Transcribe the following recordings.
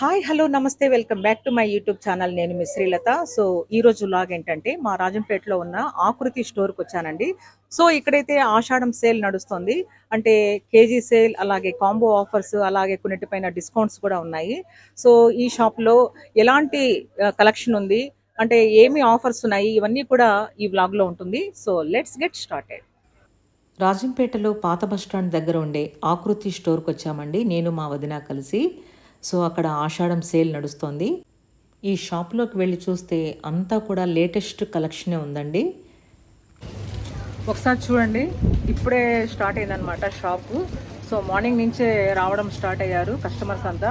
Hi hello నమస్తే welcome back to my YouTube channel నేను మీ శ్రీలత. సో ఈ రోజు లాగ్ ఏంటంటే మా రాజంపేటలో ఉన్న ఆకృతి స్టోర్కి వచ్చానండి. సో ఇక్కడైతే ఆషాఢం సేల్ నడుస్తుంది. అంటే కేజీ సేల్ అలాగే కాంబో ఆఫర్స్ అలాగే కొన్నిటిపైన డిస్కౌంట్స్ కూడా ఉన్నాయి. సో ఈ షాప్లో ఎలాంటి కలెక్షన్ ఉంది? అంటే ఏమి ఆఫర్స్ ఉన్నాయి? ఇవన్నీ కూడా ఈ వ్లాగ్లో ఉంటుంది. సో లెట్స్ గెట్ స్టార్టెడ్ రాజంపేటలో పాత బస్టాండ్ దగ్గర ఉండే ఆకృతి స్టోర్కి వచ్చామండి. నేను మా వదిన కలిసి. సో అక్కడ ఆషాఢం సేల్ నడుస్తోంది. ఈ షాప్లోకి వెళ్ళి చూస్తే అంతా కూడా లేటెస్ట్ కలెక్షనే ఉందండి. ఒకసారి చూడండి. ఇప్పుడే స్టార్ట్ అయిందనమాట షాపు. సో మార్నింగ్ నుంచే రావడం స్టార్ట్ అయ్యారు కస్టమర్స్ అంతా.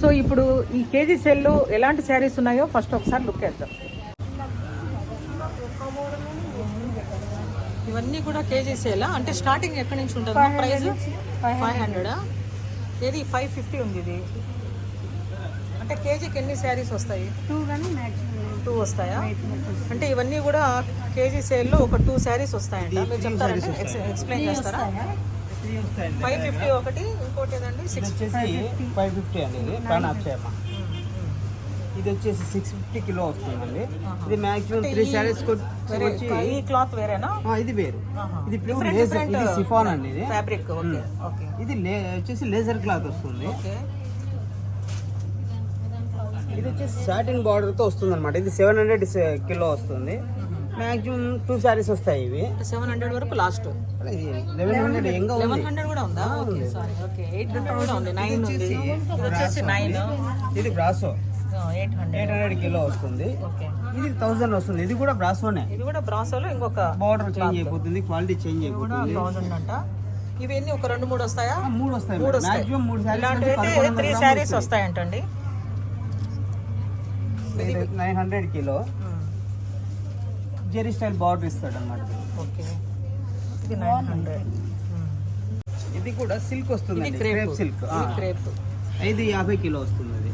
సో ఇప్పుడు ఈ కేజీ సేల్లో ఎలాంటి శారీస్ ఉన్నాయో ఫస్ట్ ఒకసారి లుక్ వేద్దాం. ఇవన్నీ కూడా కేజీ సేలా? అంటే స్టార్టింగ్ ఎక్కడి నుంచి ఉంటుంది? ప్రైస్ ఫైవ్ హండ్రెడా? ఏది? ఫైవ్ ఫిఫ్టీ ఉంది ఇది. అంటే కేజీకి ఎన్ని శారీస్ వస్తాయి? టూ కానీ మ్యాక్సిమం టూ వస్తాయా? అంటే ఇవన్నీ కూడా కేజీ సేల్లో ఒక టూ శారీస్ వస్తాయంట. మీరు చెప్తారండి ఎక్స్ప్లెయిన్ చేస్తారా? ఫైవ్ ఫిఫ్టీ ఒకటి ఇంకోటి ఏదండి? సిక్స్ వచ్చేసి ఫైవ్ ఫిఫ్టీ అండి ఇది. ప్రాణ అక్షయమ్మ ఇది వచ్చేసి సిక్స్ ఫిఫ్టీ కిలో వస్తుందండి. ఇది మాక్సిమం త్రీ శారీస్ వచ్చి ఈ క్లాత్ వేరేనా? ఆ, ఇది వేరు. ఇది ప్యూర్ లేజర్ ఇది సిఫాన్ అండి ఇది. ఫ్యాబ్రిక్ ఓకే ఓకే ఇది లే- వచ్చేసి లేజర్ క్లాత్ వస్తుంది. ఓకే ఇది వచ్చేసి సాటిన్ బార్డర్తో వస్తుంది అనమాట ఇది సెవెన్ హండ్రెడ్ కిలో వస్తుంది. మాక్సిమం టూ శారీస్ వస్తాయి ఇవి. సెవెన్ హండ్రెడ్ వరకు లాస్ట్ ఇది లెవెన్ హండ్రెడ్ ఎంగా లెవెన్ హండ్రెడ్ కూడా ఉందా? Okay sorry okay eight hundred కూడా ఉంది. నైన్ ఉంది. వచ్చేసి నైన్ ఇది బ్రాసో ఎయిట్ హండ్రెడ్ కిలో వస్తుంది. ఇది థౌసండ్ వస్తుంది. ఇది కూడా బ్రాసోనే ఇది కూడా బ్రాసోలో ఇంకొక బార్డర్ చేంజ్ అయిపోతుంది క్వాలిటీ చేంజ్ అయిపోతుంది. థౌసండ్ అంట. ఇవి ఎన్ని ఒక రెండు మూడు వస్తాయా? మూడు వస్తాయి మూడు. మాక్సిమం మూడు saris three saris వస్తాయంటండి. Nine hundred kilo zari style border ఇస్తాడు అనమాట ఓకే ఇది నైన్ హండ్రెడ్ ఇది కూడా సిల్క్ వస్తుంది ఇది క్రేప్ సిల్క్ ఇది క్రేప్ ఐదు యాభై కిలో వస్తుంది అది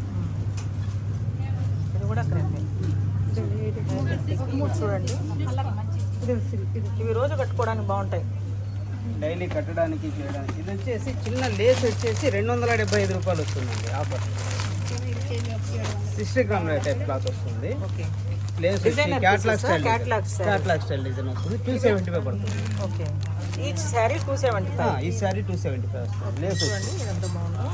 ఇది కూడా క్రేప్ చూడండి. ఇవి రోజు కట్టుకోవడానికి బాగుంటాయి. డైలీ కట్టడానికి చేయడానికి. ఇది వచ్చేసి చిన్న లేస్ వచ్చేసి రెండు వందల డెబ్బై ఐదు రూపాయలు వస్తుందండి offer. Sixty gram type cloth వస్తుంది. Okay. Lace Designer catalogue style. Catalogue style design వస్తుంది. టూ సెవెంటీ ఫైవ్ పడుతుంది. Okay. Each sari two seventy five ఈ సారీ టూ సెవెంటీ ఫైవ్ వస్తుంది. లేస్ చూడండి ఇది ఎంత బాగుందో.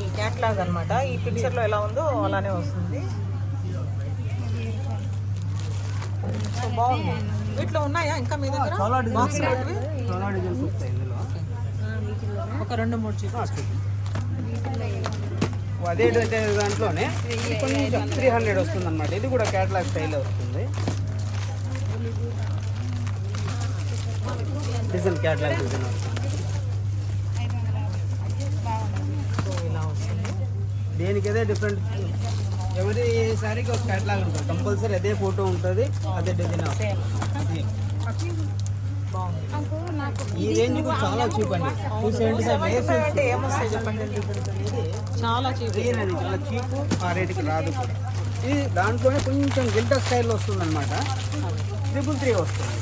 ఈ క్యాట్లాగ్ అన్నమాట. ఈ పిక్చర్లో ఎలా ఉందో అలానే వస్తుంది. సో బాగుంది. వీటిలో ఉన్నాయా ఇంకా మీ దగ్గర? చాలా బాక్స్ డిజైన్స్ చాలా డిజైన్స్ వస్తాయి ఇందులో. ఒక రెండు మూడు చూపించు అదే దాంట్లోనే కొంచెం త్రీ హండ్రెడ్ వస్తుంది అనమాట ఇది కూడా క్యాటలాగ్ స్టైల్ వస్తుంది. డిజైన్ క్యాటలాగ్ డిజైన్ వస్తుంది. వస్తుంది దేనికి అదే డిఫరెంట్ ఎవరి సారీకి ఒక క్యాటలాగ్ ఉంటుంది. కంపల్సరీ అదే ఫోటో ఉంటుంది అదే డిజైన్ బాగుంది ఈ రేంజ్ కూడా చాలా చీప్ అండి. టూ సెవెంటీ ఫైవ్ ఫైవ్ అంటే ఏమొస్తాయి చెప్పండి. చాలా చీప్ రియల్ అది చాలా చీప్ ఆ రేటుకి రాదు. కూడా ఇది దాంట్లోనే కొంచెం గిల్టర్ స్టైల్లో వస్తుంది అనమాట ట్రిపుల్ త్రీ వస్తుంది.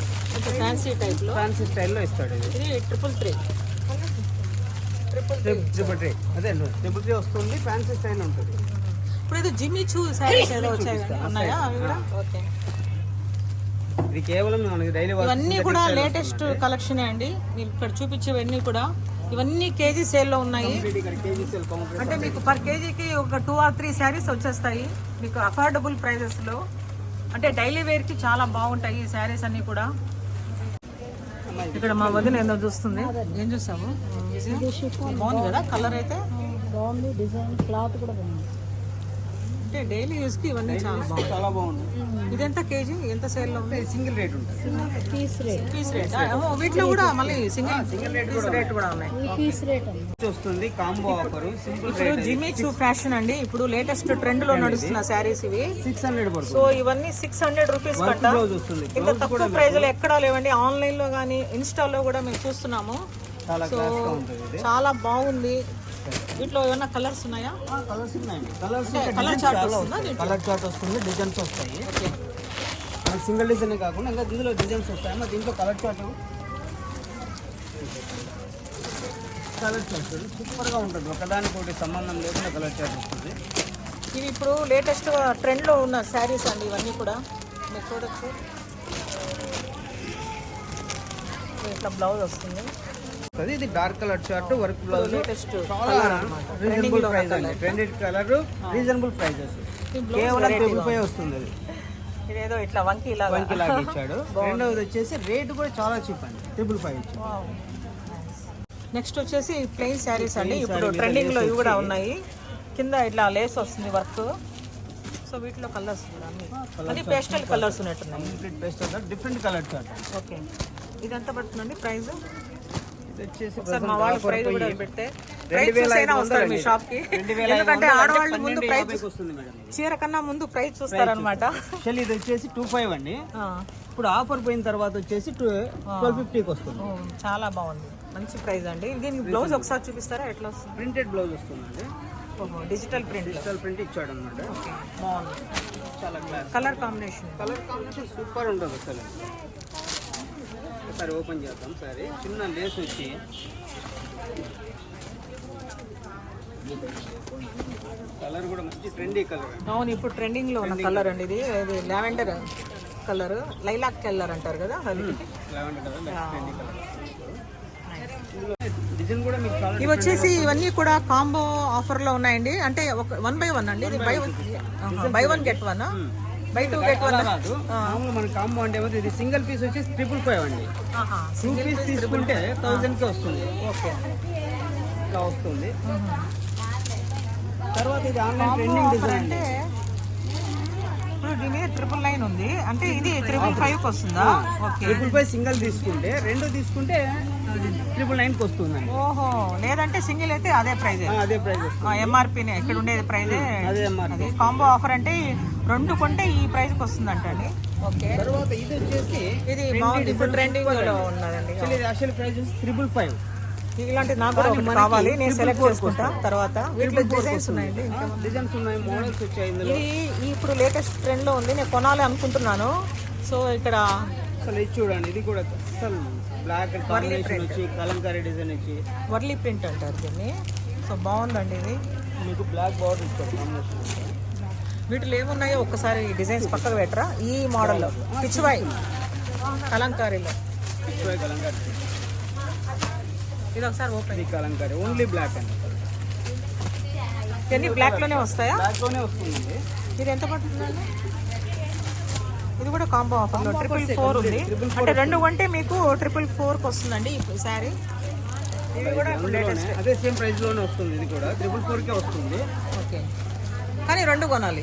ఫ్యాన్సీ టైప్లో ఫ్యాన్సీ స్టైల్లో ఇస్తాడు ఇది. ట్రిపుల్ త్రీ ట్రిపుల్ త్రీ అదే ట్రిపుల్ త్రీ వస్తుంది ఫ్యాన్సీ స్టైల్ ఉంటుంది. ఇప్పుడు ఇది జిమ్మి చూ శారీస్ ఏదో వచ్చాయి ఉన్నాయా అవి కూడా? ఓకే. ఇది కేవలం మనకి డైలీ ఇవన్నీ కూడా లేటెస్ట్ కలెక్షనే అండి. మీకు ఇక్కడ చూపించేవన్నీ కూడా. ఇవన్నీ కేజీ సేల్లో ఉన్నాయి. ఇక్కడ కేజీ సెల్ కౌంటర్ అంటే మీకు పర్ కేజీకి ఒక టూ ఆర్ త్రీ శారీస్ వచ్చేస్తాయి. మీకు అఫోర్డబుల్ ప్రైజెస్లో అంటే డైలీ వేర్కి చాలా బాగుంటాయి ఈ శారీస్ అన్నీ కూడా. ఇక్కడ మా వదిన ఏందో చూస్తుంది. ఏం చూసాము బాగుంది కదా? కలర్ అయితే? బాగుంది. డిజైన్ క్లాత్ కూడా బాగుంది. అంటే డైలీ యూస్కి ఇవన్నీ చాలా బాగుంది చాలా బాగుంది ఇదెంత కేజీ? ఎంత సేల్లో ఉంది? సింగిల్ రేట్ ఉంటుంది. Piece rate. Piece rate. వీటిలో కూడా మళ్ళీ single single rate piece rate కూడా ఉన్నాయి. ఈ పీస్ రేట్ వస్తుంది కాంబో ఆఫర్. సింపుల్ ఇప్పుడు జిమ్మి చూ ఫ్యాషన్ అండి. ఇప్పుడు లేటెస్ట్ ట్రెండ్లో నడుస్తున్న శారీస్ ఇవి. సిక్స్ హండ్రెడ్ పడుతుంది. సో ఇవన్నీ సిక్స్ హండ్రెడ్ రూపీస్ కంట బ్లౌజ్ వస్తుంది. ఇంత తక్కువ ప్రైస్లో ఎక్కడా లేవండి. ఆన్లైన్లో కానీ ఇన్స్టాలో కూడా మేము చూస్తున్నాము. చాలా క్లాస్గా ఉంటుంది ఇది. చాలా బాగుంది. వీటిలో ఏమైనా కలర్స్ ఉన్నాయా? కలర్స్ ఉన్నాయండి. కలర్స్ కలర్ చార్ట్ వస్తుందా కలర్ చార్ట్ వస్తుంది డిజైన్స్ వస్తాయి. సింగిల్ డిజైన్ కాకుండా ఇంకా ఇందులో డిజైన్స్ వస్తాయి. మరి దీంట్లో కలర్ చార్ట్ కలర్ చార్ట్ సూపర్గా ఉంటుంది. ఒకదానికి ఒకటి సంబంధం లేకుండా కలర్ చార్ట్ వస్తుంది. ఇవి ఇప్పుడు లేటెస్ట్ ట్రెండ్లో ఉన్న శారీస్ అండి ఇవన్నీ కూడా. మీరు చూడొచ్చు ఇట్లా బ్లౌజ్ వస్తుంది. అది ఇది dark colour shirt work blouse చాలా రీజనబుల్ ప్రైస్ అండి. ట్రెండెడ్ కలర్ రీజనబుల్ ప్రైజెస్ కేవలం ట్రిపుల్ ఫైవ్ వస్తుంది అది. ఇదేదో ఇట్లా వంకి ఇలా వంకి లాగా ఇచ్చాడు. రెండవది వచ్చేసి రేట్ కూడా చాలా చీప్ అండి. ట్రిపుల్ ఫైవ్ ఇచ్చాడు. నెక్స్ట్ వచ్చేసి ప్లెయిన్ శారీస్ అండి. ఇప్పుడు ట్రెండింగ్లో ఇవి కూడా ఉన్నాయి. కింద ఇట్లా లేస్ వస్తుంది వర్క్ సో వీటిలో కలర్స్ అన్ని. పేస్టల్ కలర్స్ ఉన్నట్టున్నాయి. Colour different colour shirt okay ఇది ఎంత పడుతుందండి ప్రైస్ ఇది వచ్చేసి ఒకసారి మా వాళ్ళు కూడా పెడితే చూసైనా వస్తారు షాప్కి ఎందుకంటే ఆడవాళ్ళు ముందు ఇది. చీర కన్నా ముందు ప్రైస్ చూస్తారనమాట యాక్చువల్లీ ఇది వచ్చేసి టూ ఫైవ్ అండి. ఇప్పుడు ఆఫర్ పోయిన తర్వాత వచ్చేసి ట్వెల్వ్ ఫిఫ్టీకి వస్తుంది. చాలా బాగుంది. మంచి ప్రైస్ అండి. దీనికి బ్లౌజ్ ఒకసారి చూపిస్తారా? ఎట్లా వస్తుంది? ప్రింటెడ్ బ్లౌజ్ వస్తుందండి. Digital print. డిజిటల్ ప్రింట్ ఇచ్చాడు అనమాట బాగుంది. చాలా colour combination colour combination super ఉంటుంది అసలు. ఒకసారి ఓపెన్ చేద్దాం సరే. చిన్న లేస్ వచ్చి. కలర్ కూడా మంచి ట్రెండీ కలర్ అవును ఇప్పుడు ట్రెండింగ్లో ఉన్న కలర్ అండి ఇది. ఇది లావెండర్ కలర్. లైలాక్ కలర్ అంటారు కదా ఇవి వచ్చేసి ఇవన్నీ కూడా కాంబో ఆఫర్లో ఉన్నాయండి. అంటే ఒక వన్ బై వన్ అండి. ఇది buy buy one get one buy two get one. మన కాంబో అంటే ఏమవుతుంది ఇది సింగిల్ పీస్ వచ్చేసి ట్రిపుల్ ఫైవ్ అండి. టూ పీస్ తీసుకుంటే థౌజండ్కి వస్తుంది. ఓకే. ఇట్లా వస్తుంది. తర్వాత ఇది ఆన్లైన్ ట్రెండింగ్ డిజైన్ అంటే ఇప్పుడు దీని ట్రిపుల్ నైన్ ఉంది. అంటే ఇది ట్రిపుల్ ఫైవ్కి వస్తుందా? ఓకే. ట్రిపుల్ ఫైవ్ సింగిల్ తీసుకుంటే రెండు తీసుకుంటే ట్రిపుల్ నైన్కి వస్తుందండి. ఓహో లేదంటే సింగిల్ అయితే అదే ప్రైజ్. అదే ప్రైస్ వస్తుంది. ఎంఆర్పీనే ఇక్కడ ఉండేది ప్రైజే. అదే అన్నమాట అది కాంబో ఆఫర్ అంటే రెండు కొంటే ఈ ప్రైస్కి వస్తుందంట అండి. ఓకే. తర్వాత ఇది వచ్చేసి ఇది బాగుంది ఇప్పుడు ట్రెండింగ్లో ఉన్నదండి. ఇది యాక్చువల్ ప్రైస్ త్రిపుల్ ఫైవ్ ఇలాంటి నాకు కూడా ఒకటి కావాలి నేను సెలెక్ట్ చేసుకుంటా. తర్వాత వీటిలో డిజైన్స్ ఉన్నాయండి. డిజైన్స్ ఉన్నాయి మోడల్స్ వచ్చాయి ఇది ఇప్పుడు లేటెస్ట్ ట్రెండ్లో ఉంది నేను కొనాలి అనుకుంటున్నాను. సో ఇక్కడ అసలు ఇది చూడండి ఇది కూడా అసలు బ్లాక్ కాంబినేషన్ వచ్చి కలంకారీ డిజైన్ వచ్చి. వర్లీ ప్రింట్ అంటారు దీన్ని. సో బాగుందండి ఇది. మీకు బ్లాక్ బార్డర్ ఇచ్చారు కాంబినేషన్ వీటిలో ఏమున్నాయో ఒక్కసారి డిజైన్స్ పక్కకు పెట్టరా? ఈ మోడల్లో. పిచ్చివాయ్. కలంకారీలో. పిచ్చిపోయి కలంకారీ. ఇది ఒకసారి ఓపెన్. ఇది కలంకారీ. ఓన్లీ బ్లాక్ అండి. ఇవన్నీ బ్లాక్లోనే వస్తాయా? బ్లాక్లోనే వస్తుందండి. ఇది ఎంత పడుతుందండి? ఇది కూడా కాంబో ఆఫర్లో. ట్రిపుల్ ఫోర్ ఉంది. అంటే రెండు కొంటే మీకు ట్రిపుల్ ఫోర్కి వస్తుందండి ఈ శారీ. ఇవి కూడా అదే సేమ్ ప్రైస్లోనే వస్తుంది ఇది కూడా. ట్రిపుల్ ఫోర్ కే వస్తుంది. ఓకే. కానీ రెండు కొనాలి.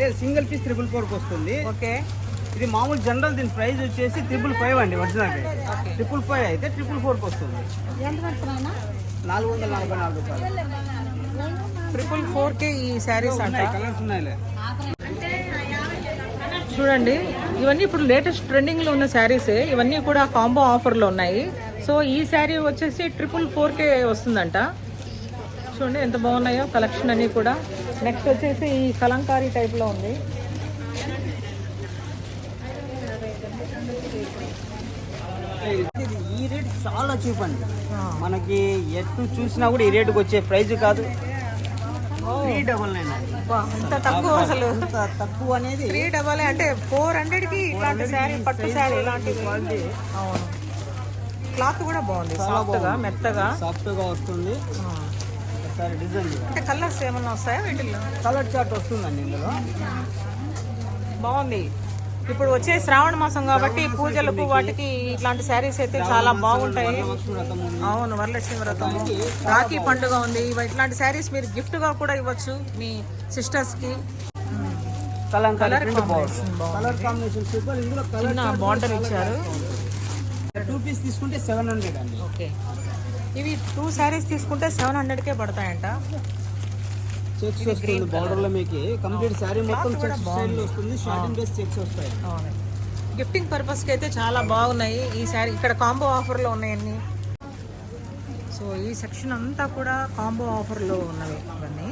లేదు సింగిల్ పీస్ ట్రిపుల్ ఫోర్కి వస్తుంది. ఓకే. ఇది మామూలు జనరల్ దీని ప్రైస్ వచ్చేసి ట్రిపుల్ ఫైవ్ అండి ఒరిజినల్ ట్రిపుల్ ఫైవ్ అయితే ట్రిపుల్ ఫోర్కి వస్తుంది. నాలుగు వందల నలభై నాలుగు. రూపాయలు ట్రిపుల్ ఫోర్ కే ఈ శారీస్ అంట. ఉన్నాయి కలర్స్ ఉన్నాయిలే. చూడండి ఇవన్నీ ఇప్పుడు లేటెస్ట్ ట్రెండింగ్లో ఉన్న శారీసే ఇవన్నీ కూడా కాంబో ఆఫర్లో ఉన్నాయి. సో ఈ శారీ వచ్చేసి ట్రిపుల్ ఫోర్ కే వస్తుందంట. చూడండి ఎంత బాగున్నాయో కలెక్షన్ అన్ని కూడా. నెక్స్ట్ వచ్చేసి ఈ కలంకారీ టైప్లో ఉంది. ఈ రేట్ చాలా చీప్ అండి. మనకి ఎటు చూసినా కూడా ఈ రేటుకి వచ్చే ప్రైస్ కాదు. త్రీ డబల్ నైన్ అండి. ఇంత తక్కువ అసలు. తక్కువ అనేది త్రీ డబల్ అంటే ఫోర్ హండ్రెడ్కి ఇట్లాంటి శారీ పట్టు శారీ ఇలాంటి క్వాలిటీ అవును. క్లాత్ కూడా బాగుంది సాఫ్ట్గా మెత్తగా. సాఫ్ట్గా వస్తుంది అంటే కలర్స్ ఏమన్నా వస్తాయా వీటిల్లో? కలర్ చార్ట్ వస్తుందండి ఇందులో. బాగుంది. ఇప్పుడు వచ్చే శ్రావణ మాసం కాబట్టి పూజలకు వాటికి ఇట్లాంటి శారీస్ అయితే చాలా బాగుంటాయి. వ్రతం. అవును వరలక్ష్మి వ్రతము. రాఖీ పండుగ ఉంది. ఇవ- ఇట్లాంటి శారీస్ మీరు గిఫ్ట్గా కూడా ఇవ్వచ్చు మీ సిస్టర్స్కి చిన్న బార్డర్ ఇచ్చారు. టూ పీస్ తీసుకుంటే సెవెన్ హండ్రెడ్ అండి. ఓకే. ఇవి టూ శారీస్ తీసుకుంటే సెవెన్ హండ్రెడ్కే పడతాయంట. చెక్స్ వస్తుంది బార్డర్లో మీకు. కంప్లీట్ శారీ మొత్తం చెక్స్ స్టైల్ వస్తుంది. షార్టింగ్ బేస్ చెక్స్ వస్తాయి. అవును. గిఫ్టింగ్ పర్పస్కి అయితే చాలా బాగున్నాయి ఈ శారీ ఇక్కడ కాంబో ఆఫర్లో ఉన్నాయన్నీ సో ఈ సెక్షన్ అంతా కూడా కాంబో ఆఫర్లో ఉన్నవి ఇవన్నీ.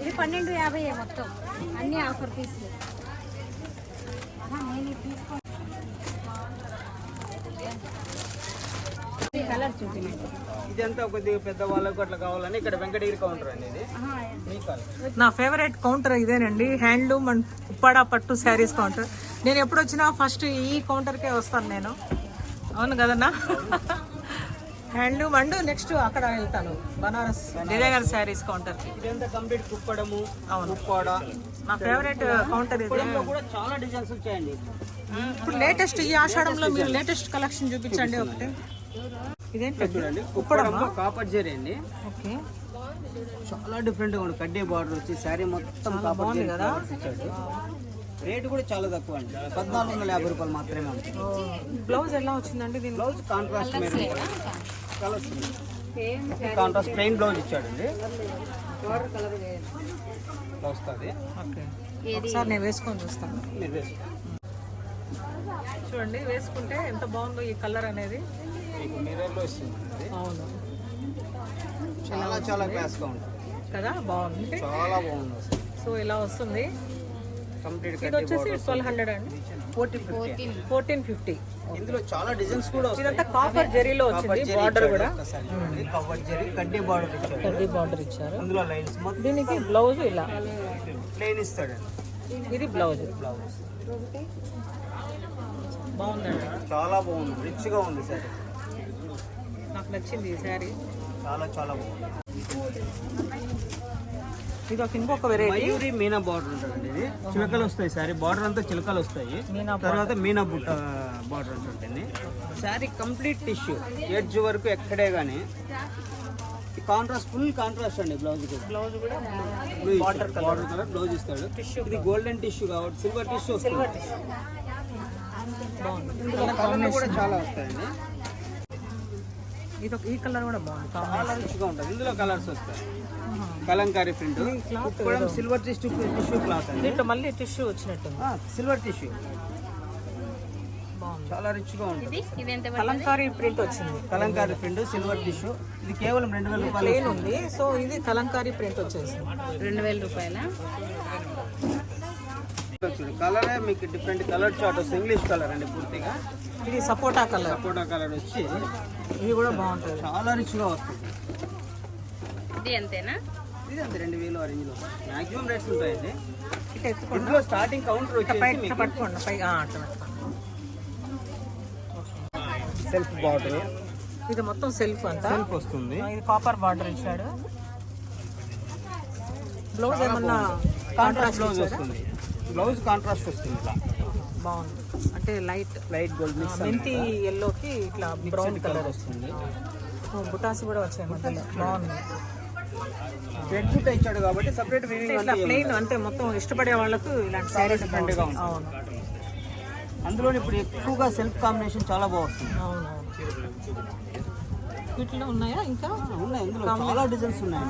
ఇది పన్నెండు యాభై మొత్తం. అన్ని ఆఫర్ పీసులు కలర్ చూపించండి ఇదంతా కొద్దిగా పెద్ద వాళ్ళకు అట్లా కావాలని ఇక్కడ వెంకటగిరి కౌంటర్ అండి ఇది. మీ కాల్. నా ఫేవరెట్ కౌంటర్ ఇదేనండి. హ్యాండ్లూమ్ అండ్ ఉప్పాడ పట్టు శారీస్ కౌంటర్ నేను ఎప్పుడు వచ్చినా ఫస్ట్ ఈ కౌంటర్కే వస్తాను నేను. అవును కదన్నా? హ్యాండ్లూమ్ అండ్ నెక్స్ట్ అక్కడ వెళ్తాను. బనారస్ డిజైనర్ శారీస్ కౌంటర్కి ఇదంతా కంప్లీట్ కుప్పడము అవును. ఉప్పాడ. నా ఫేవరెట్ కౌంటర్ ఇది. కూడా చాలా డిజైన్స్ వచ్చాయండి. ఇప్పుడు లేటెస్ట్ ఈ ఆషాఢంలో మీరు లేటెస్ట్ కలెక్షన్ చూపించండి ఒకటి. ఇదేంటి? చూడండి కుప్పడంలో కాపర్ జరీ అండి. ఓకే. చాలా డిఫరెంట్గా ఉంది. కడ్డీ బార్డర్ వచ్చి శారీ మొత్తం కాపర్ జరీ flowers ఇచ్చాడు రేటు కూడా చాలా తక్కువ అండి. పద్నాలుగు వందల యాభై రూపాయలు మాత్రమే ఉంటుంది బ్లౌజ్ ఎలా వచ్చిందండి దీని blouse contrast colours contrast plain blouse ఇచ్చాడండి. వస్తుంది. ఓకే. ఒకసారి నేను వేసుకొని చూస్తాను. చూడండి వేసుకుంటే ఎంత బాగుందో ఈ కలర్ అనేది. మీకు మిర్రర్లో ఇస్తుంది ఇది. అవును. చాలా చాలా క్లాస్గా ఉంటుంది. కదా? బాగుంది. చాలా బాగుంది సో ఇలా వస్తుంది. కంప్లీట్ ఇది వచ్చేసి ట్వెల్వ్ హండ్రెడ్ అండి. ఫోర్టీ ఫిఫ్టీ ఫోర్టీన్ ఫిఫ్టీ ఇందులో చాలా డిజైన్స్ కూడా వస్తాయి. ఇదంతా కాపర్ జరీలో వచ్చింది బార్డర్ కూడా. కవర్ జరీ కడ్డీ బార్డర్ ఇచ్చాడు కడ్డీ బార్డర్ ఇచ్చారు. అందులో లైన్స్ మొత్తం దీనికి బ్లౌజ్ ఇలా. ప్లేన్ ఇస్తాడండి. ఇది బ్లౌజ్ బ్లౌజ్ బాగుందండి. చాలా బాగుంది. రిచ్గా ఉంది సార్. నాకు నచ్చింది ఈ శారీ. చాలా చాలా ఇది ఒక ఇంకొక వెరైటీ మయూరి మీనా బార్డర్ ఉంటుందండి ఇది. చిలకలు వస్తాయి సారీ బార్డర్ అంతా చిలకలు వస్తాయి. తర్వాత మీనా బుట్ట బార్డర్ ఉంటుంది శారీ కంప్లీట్ టిష్యూ. ఎడ్జ్ వరకు ఎక్కడే కానీ కాంట్రాస్ట్ ఫుల్ కాంట్రాస్ట్ అండి బ్లౌజ్ బ్లౌజ్ కూడా బార్డర్ బార్డర్ కలర్ బ్లౌజ్ ఇస్తాడు. ఇది గోల్డెన్ టిష్యూ కాబట్టి సిల్వర్ టిష్యూ సిల్వర్ టిష్యూ బాగుంది కూడా చాలా వస్తాయండి. ఇది ఒక ఈ కలర్ కూడా బాగుంది. చాలా రిచ్గా ఉంటుంది. ఇందులో కలర్స్ వస్తాయి. కలంకారీ ప్రింట్. కూడా సిల్వర్ టిష్యూ టిష్యూ క్లాత్ అండి. దీంట్లో మళ్ళీ టిష్యూ వచ్చినట్టు సిల్వర్ టిష్యూ చాలా రిచ్గా ఉంటుంది. ఇది ఎంత కలంకారీ ప్రింట్ వచ్చింది. కలంకారీ ప్రింట్ సిల్వర్ టిష్యూ ఇది కేవలం రెండు వేల రూపాయలు ఉంది. సో ఇది కలంకారీ ప్రింట్ వచ్చేసింది. రెండు వేల రూపాయల? కలరే మీకు డిఫరెంట్ కలర్ చార్ట్ వస్తుంది. ఇంగ్లీష్ కలర్ అండి పూర్తిగా. ఇది సపోటా కలర్. సపోటా కలర్ వచ్చి ఇది కూడా బాగుంటుంది చాలా రిచ్గా వస్తుంది. ఇది ఎంతేనా? ఇది అంతే రెండు వేలు ఆ రేంజ్లో మాక్సిమం రేట్స్ ఉంటాయండి. ఇందులో స్టార్టింగ్ కౌంటర్ వచ్చేసి పట్టుకోండి. పై ఆ, అట్లా పట్టుకోండి. సెల్ఫ్ బార్డర్ ఇది మొత్తం సెల్ఫ్ అంతా? సెల్ఫ్ వస్తుంది. ఇది కాపర్ బార్డర్ ఇచ్చాడు. బ్లౌజ్ ఏమన్నా కాంట్రాస్ట్ బ్లౌజ్ వస్తుంది. బ్లౌజ్ కాంట్రాస్ట్ వస్తుంది ఇలా. బాగుంది. అంటే లైట్ లైట్ గోల్డ్ మిక్స్ మెంతి ఎల్లోకి ఇట్లా బ్రౌన్ కలర్ వస్తుంది. బుటాస్ కూడా వచ్చాయి మధ్యలో. బాగుంది. రెడ్ బుట్ట ఇచ్చాడు కాబట్టి సపరేట్ వీవింగ్ ఇట్లా ప్లెయిన్ అంటే మొత్తం ఇష్టపడే వాళ్ళకు ఇలాంటి శారీస్ different గా ఉంటుంది. అవును అందులో ఇప్పుడు ఎక్కువగా సెల్ఫ్ కాంబినేషన్ చాలా బాగుంది అవును వీటిలో ఉన్నాయా ఇంకా? ఉన్నాయి ఇందులో. చాలా డిజైన్స్ ఉన్నాయి.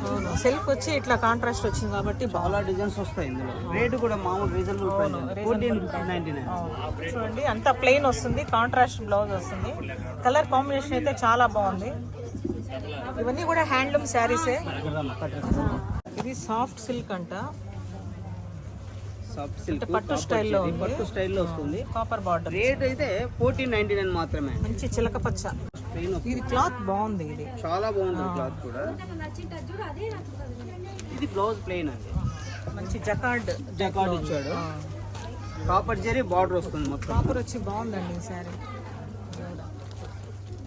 సెల్ఫ్ వచ్చి ఇట్లా కాంట్రాస్ట్ వచ్చింది కాబట్టి చాలా డిజైన్స్ వస్తాయి ఇందులో. రేటు కూడా మామూలు reasonable price fourteen ninety nine అవును. చూడండి అంతా ప్లెయిన్ వస్తుంది కాంట్రాస్ట్ బ్లౌజ్ వస్తుంది. కలర్ కాంబినేషన్ అయితే చాలా బాగుంది. ఇవన్నీ కూడా హ్యాండ్లూమ్ శారీసే ఇది సాఫ్ట్ సిల్క్ అంట. సాఫ్ట్ సిల్క్ పట్టు స్టైల్లో పట్టు స్టైల్లో వస్తుంది. కాపర్ బార్డర్ రేట్ అయితే ఫోర్టీన్ నైన్టీ నైన్ మాత్రమే. మంచి చిలక పచ్చ. ఇది క్లాత్ బాగుంది ఇది. చాలా బాగుంటుంది క్లాత్ కూడా. ఇది బ్లౌజ్ ప్లెయిన్ అండి. మంచి జకార్డ్. జకార్డ్ ఇచ్చాడు. కాపర్ జరీ బార్డర్ వస్తుంది మొత్తం. కాపర్ వచ్చి బాగుందండి ఈ శారీ.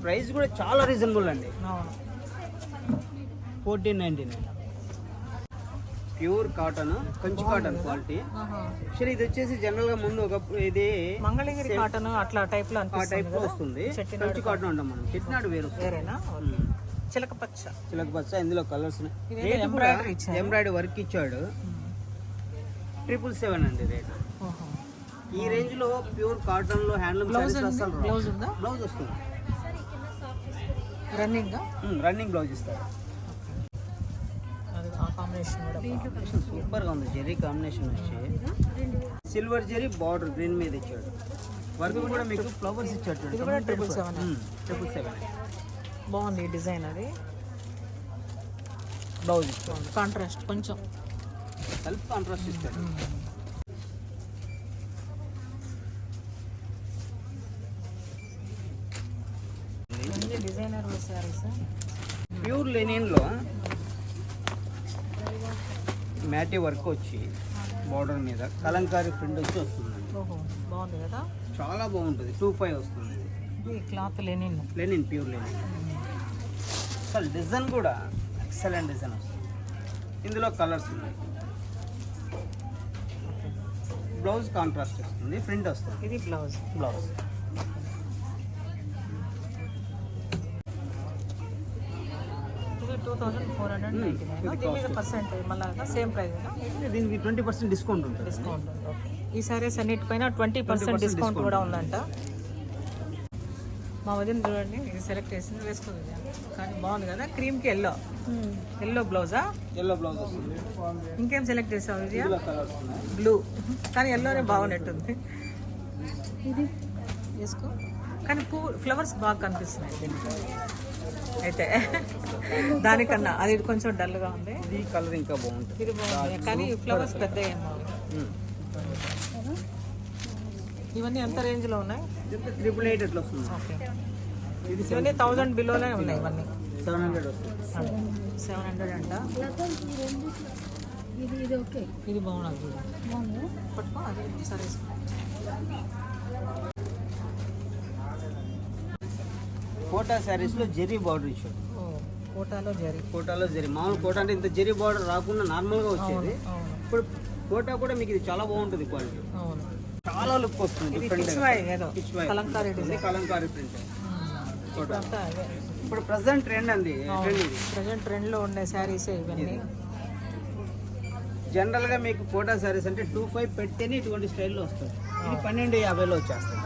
ప్రైస్ కూడా చాలా రీజనబుల్ అండి. Fourteen ninety nine pure cotton Kanchi cotton quality. Actually ఇది వచ్చేసి జనరల్గా ముందు ఒకప్పుడు ఇది మంగళగిరి కాటన్ అట్లా టైప్లో ఆ టైప్లో వస్తుంది. కంచి కాటన్ అంటాం మనం. చెట్టినాడు వేరు వేరేనా? చిలక పచ్చ. చిలక పచ్చ ఇందులో కలర్స్. ఎంబ్రాయిడరీ వర్క్ ఇచ్చాడు. ట్రిపుల్ సెవెన్ అండి రేట్. ఈ రేంజ్లో ప్యూర్ కాటన్లో హ్యాండ్లూమ్ బ్లౌజ్ బ్లౌజ్ వస్తుంది. రన్నింగ్ రన్నింగ్ బ్లౌజ్ ఇస్తారు. కాంబినేషన్ కూడా బాగుంది. సూపర్గా ఉంది. జెరీ కాంబినేషన్ వచ్చి. సిల్వర్ జెరీ బార్డర్ గ్రీన్ మీద ఇచ్చాడు. వర్క్ కూడా మీకు ఫ్లవర్స్ ఇచ్చాడు ఇది కూడా ట్రిపుల్ సెవెన్ ట్రిపుల్ సెవెన్ బాగుంది డిజైన్ అది. బ్లౌజ్ కాంట్రాస్ట్ కొంచెం. సెల్ఫ్ కాంట్రాస్ట్ ఇస్తాడు డిజైనర్ శారీస్ ప్యూర్ లెనిన్లో మ్యాటీ వర్క్ వచ్చి బార్డర్ మీద. కలంకారీ ప్రింట్ వచ్చి వస్తుందండి. ఓహో బాగుంది కదా? చాలా బాగుంటుంది. టూ ఫైవ్ వస్తుంది. ఇది. Cloth linen. Linen pure linen. అసలు డిజైన్ కూడా ఎక్సలెంట్ డిజైన్ వస్తుంది. ఇందులో కలర్స్ ఉన్నాయి. బ్లౌజ్ కాంట్రాస్ట్ వస్తుంది ప్రింట్ వస్తుంది. ఇది బ్లౌజ్. బ్లౌజ్. ఇది thousand four hundred Hmm, ninety nine. ఇది దీని మీద. పర్సెంట్ మళ్ళీ సేమ్ ప్రైస్ దీనికి ట్వంటీ పర్సెంట్ డిస్కౌంట్ ఉంటుంది. డిస్కౌంట్ ఈ సారీస్ అన్నిటిపైన ట్వంటీ పర్సెంట్ డిస్కౌంట్ కూడా ఉందంట. మా వదిన చూడండి ఇది సెలెక్ట్ చేసింది వేసుకుంది కానీ బాగుంది కదా క్రీమ్కి ఎల్లో. ఎల్లో బ్లౌజా? ఎల్లో బ్లౌజ్ వస్తుంది. ఇంకేం సెలెక్ట్ చేసావు ఉన్నాయి బ్లూ. కానీ ఎల్లోనే బాగున్నట్టుంది. ఇది? వేసుకో. కానీ పూ ఫ్లవర్స్ బాగా కనిపిస్తున్నాయి. అయితే దానికన్నా. అది కొంచెం డల్గా ఉంది. ఇది కలర్ ఇంకా బాగుంటుంది. ఇది బాగుంది. కానీ ఫ్లవర్స్ పెద్ద ఏమో. ఇవన్నీ ఎంత రేంజ్లో ఉన్నాయి? ట్రిపుల్ ఎయిట్ ఎట్లా వస్తుంది? ఓకే. ఇది ఇవన్నీ థౌజండ్ బిలోనే ఉన్నాయి ఇవన్నీ. సెవెన్ హండ్రెడ్ వస్తుంది. సెవెన్ హండ్రెడ్ అంట. ఇది ఇది ఓకే ఇది బాగున్నది చూడు బాగుంది? పట్టుకో అది సరే. కోటా శారీస్లో జెరీ బార్డర్ ఇచ్చాడు. కోటాలో జరి కోటాలో జెరీ మామూలు కోటా అంటే ఇంత జెరీ బార్డర్ రాకుండా నార్మల్గా వచ్చేది. ఇప్పుడు కోటా కూడా మీకు ఇది చాలా బాగుంటుంది క్వాలిటీ. చాలా లుక్ వస్తుంది. కలంకారీ ప్రింట్. ఇప్పుడు ప్రజెంట్ ట్రెండ్ అండి ప్రజెంట్ ట్రెండ్లో ఉండే శారీసే ఇవన్నీ. జనరల్గా మీకు కోటా శారీస్ అంటే టూ ఫైవ్ పెడితేనే ఇటువంటి స్టైల్లో వస్తుంది ఇది పన్నెండు యాభైలో వచ్చేస్తుంది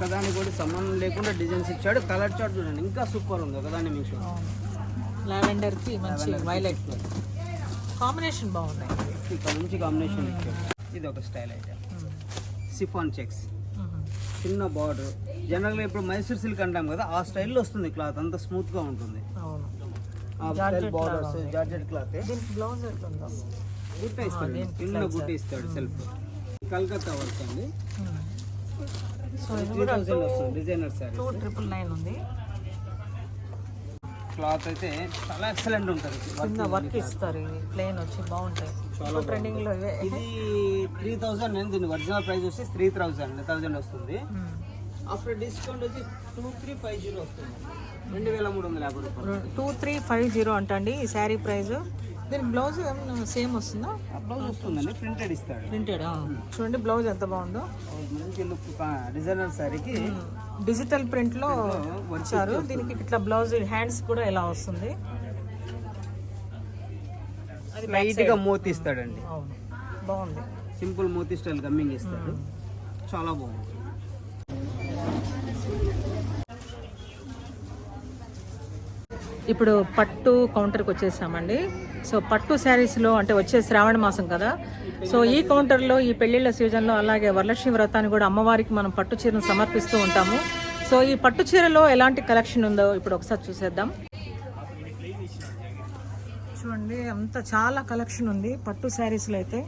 ఒకదానికి కూడా సంబంధం లేకుండా డిజైన్స్ ఇచ్చాడు. కలర్ చార్ట్ చూడండి. ఇంకా సూపర్ ఉంది ఒకదాన్ని మీకు. లావెండర్కి మంచి వైలెట్ కాంబినేషన్ బాగున్నాయి. ఇక్కడ నుంచి కాంబినేషన్ ఇచ్చాడు. ఇది ఒక స్టైల్ అయితే. Chiffon checks hmm. చిన్న బార్డర్ జనరల్గా ఇప్పుడు మైసూర్ సిల్క్ అంటాం కదా ఆ స్టైల్లో వస్తుంది క్లాత్ అంత స్మూత్గా ఉంటుంది. బార్డర్స్ జార్జెట్ క్లాత్ బ్లౌజ్ గుట్ట ఇస్తాడు. చిన్న గుట్ట ఇస్తాడు సెల్ఫ్ కలకత్తా వర్క్ అండి. సో ఇది వస్తుంది డిజైనర్ టూ ట్రిపుల్ నైన్ ఉంది. క్లాత్ అయితే చాలా ఎక్సలెంట్ ఉంటుంది. కింద వర్క్ ఇస్తారు ప్లేన్ వచ్చి బాగుంటాయి. చాలా ట్రెండింగ్లో ఇవే. ఇది త్రీ థౌసండ్ నేను దీని ఒరిజినల్ ప్రైస్ వచ్చి త్రీ థౌసండ్ థౌసండ్ వస్తుంది. ఆఫ్టర్ డిస్కౌంట్ వచ్చి టూ త్రీ ఫైవ్ జీరో వస్తుంది. రెండు వేల మూడు వందల యాభై రూపాయలు. టూ త్రీ ఫైవ్ జీరో అంటండి ఈ శారీ ప్రైస్. దీనికి బ్లౌజ్ సేమ్ వస్తుందా? బ్లౌజ్ వస్తుందండి. ప్రింటెడ్ ఇస్తాడు. ప్రింటెడ్? చూడండి బ్లౌజ్ ఎంత బాగుందో. మంచి లుక్ డిజైనర్ శారీకి డిజిటల్ ప్రింట్లో వచ్చారు దీనికి ఇట్లా బ్లౌజ్ హ్యాండ్స్ కూడా ఎలా వస్తుంది. లైట్గా మోతి ఇస్తాడండి. బాగుంది. సింపుల్ మోతి స్టైల్ గమ్మింగ్ ఇస్తాడు. చాలా బాగుంది. ఇప్పుడు పట్టు కౌంటర్కి వచ్చేసామండి. సో పట్టు శారీస్లో అంటే వచ్చే శ్రావణ మాసం కదా. సో ఈ కౌంటర్లో ఈ పెళ్ళిళ్ళ సీజన్లో అలాగే వరలక్ష్మి వ్రతాన్ని కూడా అమ్మవారికి మనం పట్టు చీరను సమర్పిస్తూ ఉంటాము. సో ఈ పట్టు చీరలో ఎలాంటి కలెక్షన్ ఉందో ఇప్పుడు ఒకసారి చూసేద్దాం. చూడండి అంత చాలా కలెక్షన్ ఉంది పట్టు శారీస్లో అయితే.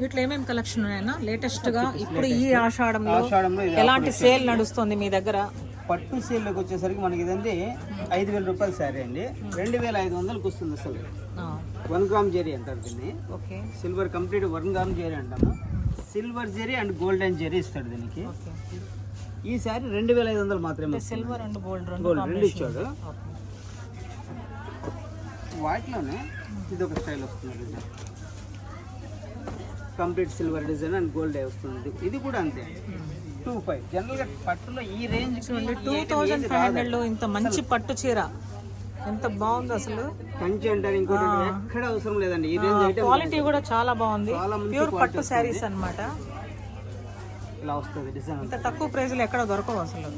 వీటిలో ఏమేమి కలెక్షన్ ఉన్నాయన్నా? లేటెస్ట్గా ఇప్పుడు ఈ ఆషాఢంలో ఎలాంటి సేల్ నడుస్తుంది మీ దగ్గర? పట్టు సీల్లోకి వచ్చేసరికి మనకి ఇదండి ఐదు వేల రూపాయల శారీ అండి. రెండు వేల ఐదు వందలకు వస్తుంది అసలు. వన్ గ్రామ్ జెరీ అంటారు దీన్ని. Okay. Silver complete one gram zari అంటాము. Silver zari and golden zari ఇస్తాడు దీనికి. ఈ శారీ రెండు వేల ఐదు వందలు మాత్రమే. సిల్వర్ అండ్ గోల్డ్ గోల్డ్ రెండు. ఇచ్చాడు. వాటిలోనే ఇది ఒక స్టైల్ వస్తుంది complete silver design and gold వస్తుంది. ఇది కూడా అంతే. టూ ఫైవ్ పట్టులో ఈ రేంజ్ టూ థౌజండ్ ఫైవ్ హండ్రెడ్లో ఇంత మంచి పట్టు చీర. ఎంత బాగుంది అసలు. కంచి అంటారు ఇంకోటి ఎక్కడ అవసరం లేదండి. ఈ రేంజ్ క్వాలిటీ కూడా చాలా బాగుంది. ప్యూర్ పట్టు శారీస్ అన్నమాట. ఇలా వస్తుంది డిజైన్ ఇంత తక్కువ ప్రైస్లో ఎక్కడ దొరకవు అసలు.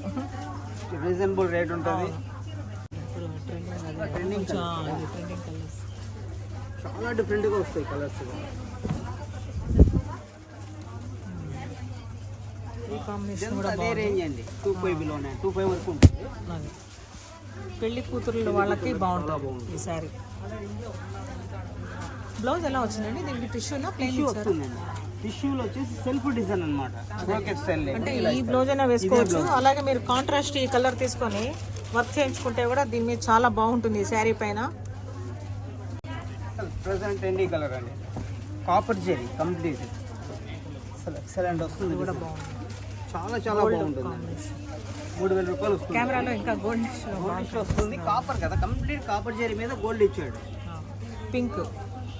రీజనబుల్ రేట్ ఉంటుంది. ట్రెండింగ్ చాలా డిఫరెంట్గా వస్తాయి కలర్స్ కాంబినేషన్ కూడా అదే రేంజ్ అండి. టూ ఫైవ్ బిలోనే టూ ఫైవ్ వరకు ఉంటుంది. బాగుంది పెళ్ళి కూతురుల వాళ్ళకి బాగుంటుంది ఈ శారీ బ్లౌజ్ ఎలా వచ్చిందండి? దీనికి టిష్యూనా ప్లెయిన్ వస్తుందండి. టిష్యూలో వచ్చేసి సెల్ఫ్ డిజైన్ అనమాట అంటే ఈ బ్లౌజ్ అయినా వేసుకోవచ్చు. అలాగే మీరు కాంట్రాస్ట్ ఈ కలర్ తీసుకొని వర్క్ చేయించుకుంటే కూడా దీని మీద చాలా బాగుంటుంది ఈ శారీ పైన. ప్రజెంట్ ఎండీ కలర్ అండి. కాపర్ జెరీ కంప్లీట్ ఎక్సలెంట్ వస్తుంది కూడా. బాగుంది. చాలా చాలా బాగుంటుంది. మూడు వేల రూపాయలు వస్తుంది. కెమెరాలో ఇంకా గోల్డ్ గోల్డ్ వస్తుంది. కాపర్ కదా. కంప్లీట్ కాపర్ జెరీ మీద గోల్డ్ ఇచ్చాడు. పింక్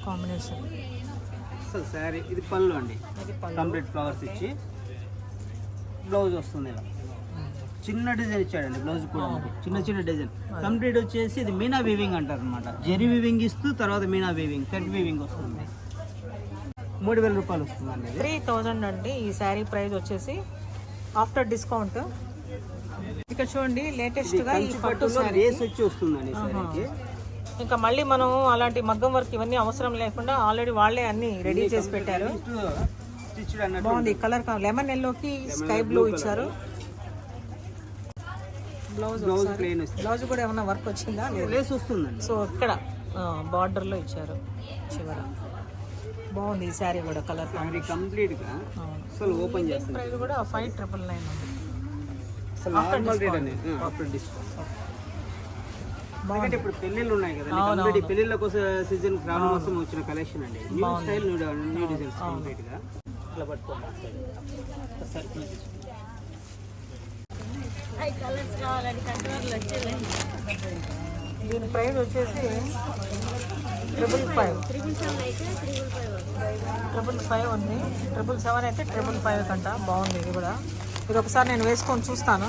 కాంబినేషన్ అసలు శారీ ఇది పళ్ళు అండి. కంప్లీట్ ఫ్లవర్స్ ఇచ్చి. బ్లౌజ్ వస్తుంది ఇలా. చిన్న డిజైన్ ఇచ్చాడండి. బ్లౌజ్ కూడా. చిన్న చిన్న డిజైన్. కంప్లీట్ వచ్చేసి ఇది మీనా వీవింగ్ అంటారు అనమాట జెరీ వీవింగ్ ఇస్తూ తర్వాత మీనా వీవింగ్ థ్రెడ్ వీవింగ్ వస్తుంది. మూడు వేల రూపాయలు వస్తుందండి త్రీ థౌజండ్ అండి. ఈ శారీ ప్రైస్ వచ్చేసి ఆఫ్టర్ డిస్కౌంట్. ఇక్కడ చూడండి లేటెస్ట్గా ఈ పట్టు వస్తుందండి ఇంకా మళ్ళీ మనం అలాంటి మగ్గం వర్క్ ఇవన్నీ అవసరం లేకుండా ఆల్రెడీ వాళ్ళే అన్ని రెడీ చేసి పెట్టారు. బాగుంది. కలర్ లెమన్ ఎల్లోకి స్కై బ్లూ ఇచ్చారు. బ్లౌజ్ కూడా ఏమన్నా వర్క్ వచ్చిందా? సో ఇక్కడ బార్డర్లో ఇచ్చారు చివర. బాగుంది. ఈ శారీ కూడా కలర్ శారీ కంప్లీట్గా అసలు ఓపెన్ చేస్తుంది. ప్రైస్ కూడా ఫైవ్ ట్రిపుల్ నైన్ ఉంది. అసలు నార్మల్ రేట్ అండి ఆఫ్టర్ డిస్కౌంట్ ఎందుకంటే ఇప్పుడు పెళ్ళిళ్ళు ఉన్నాయి కదా కంప్లీట్ ఈ పెళ్ళిళ్ళ కోసం సీజన్ రావడం కోసం వచ్చిన కలెక్షన్ అండి. New style new new designs కంప్లీట్గా. ఇట్లా పట్టుకోండి please. దీని ప్రైస్ వచ్చేసి triple five triple five triple five ఉంది. ట్రిపుల్ సెవెన్ అయితే ట్రిపుల్ ఫైవ్ కంట. బాగుంది ఇది కూడా. ఇది ఒకసారి నేను వేసుకొని చూస్తాను.